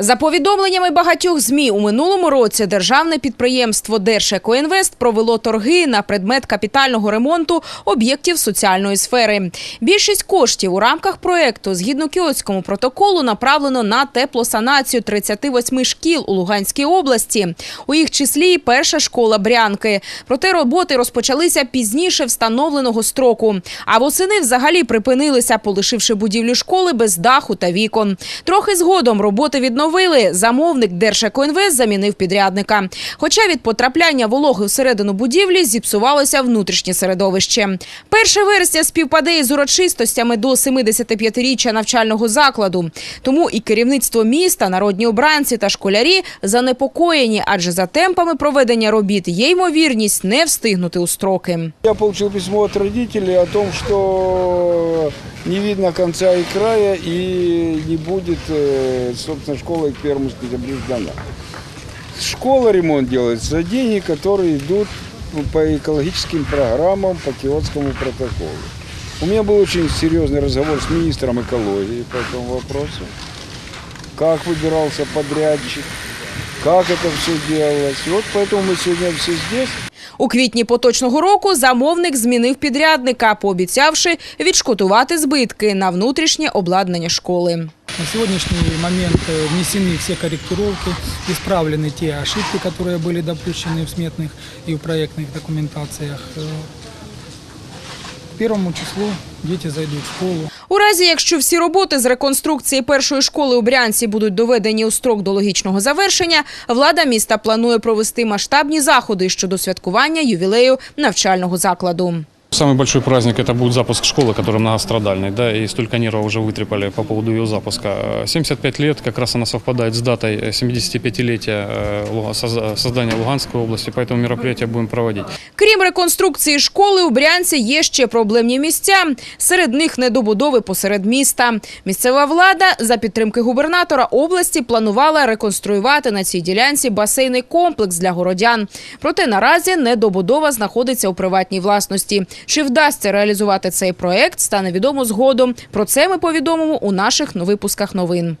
За повідомленнями багатьох змі у минулому році державне підприємство Держекоінвест провело торги на предмет капітального ремонту об'єктів соціальної сфери. Більшість коштів у рамках проекту згідно кіотському протоколу направлено на теплосанацію 38 шкіл у Луганській області. У їх числі і перша школа Брянки. Проте роботи розпочалися пізніше встановленого строку. А восени взагалі припинилися, полишивши будівлю школи без даху та вікон. Трохи згодом роботи відновили. Замовник Держекоінвест замінив підрядника. Хоча від потрапляння вологи всередину будівлі зіпсувалося внутрішнє середовище. 1 вересня співпаде із урочистостями до 75-річчя навчального закладу. Тому і керівництво міста, народні обранці та школярі занепокоєні, адже за темпами проведення робіт є ймовірність не встигнути у строки. Я получил письмо от родителей о том, что не видно конца и края и не будет, э, собственно, школа к 1 сентября сдана. Школа ремонт делается за деньги, которые идут по экологическим программам, по Киотскому протоколу. У меня был очень серьезный разговор с министром экологии по этому вопросу. Как выбирался подрядчик, как это все делалось. И вот поэтому мы сегодня все здесь. У квітні поточного року замовник змінив підрядника, пообіцявши відшкодувати збитки на внутрішнє обладнання школи. На сегодняшний момент э, внесены все корректировки, исправлены те ошибки, которые были допущены в сметных и в проектных документациях. Э, К первому числу дети зайдуть в школу. У разі, якщо всі роботи з реконструкції першої школи у Брянці будуть доведені у строк до логічного завершення, влада міста планує провести масштабні заходи щодо святкування ювілею навчального закладу. Самый большой праздник это будет запуск школы, которая многострадальной, да, и столько нервов уже вытрепали по поводу ее запуска. Э, 75 лет, как раз она совпадает с датой э, 75-летия э, Луга- созда- создания Луганской области, поэтому мероприятие будем проводить. Крім реконструкції школи, у Брянці є ще проблемні місця. Серед них недобудови посеред міста. Місцева влада за підтримки губернатора області планувала реконструювати на цій ділянці басейний комплекс для городян. Проте наразі недобудова знаходиться у приватній власності. Чи вдасться реалізувати цей проект, стане відомо згодом. Про це ми повідомимо у наших випусках новин.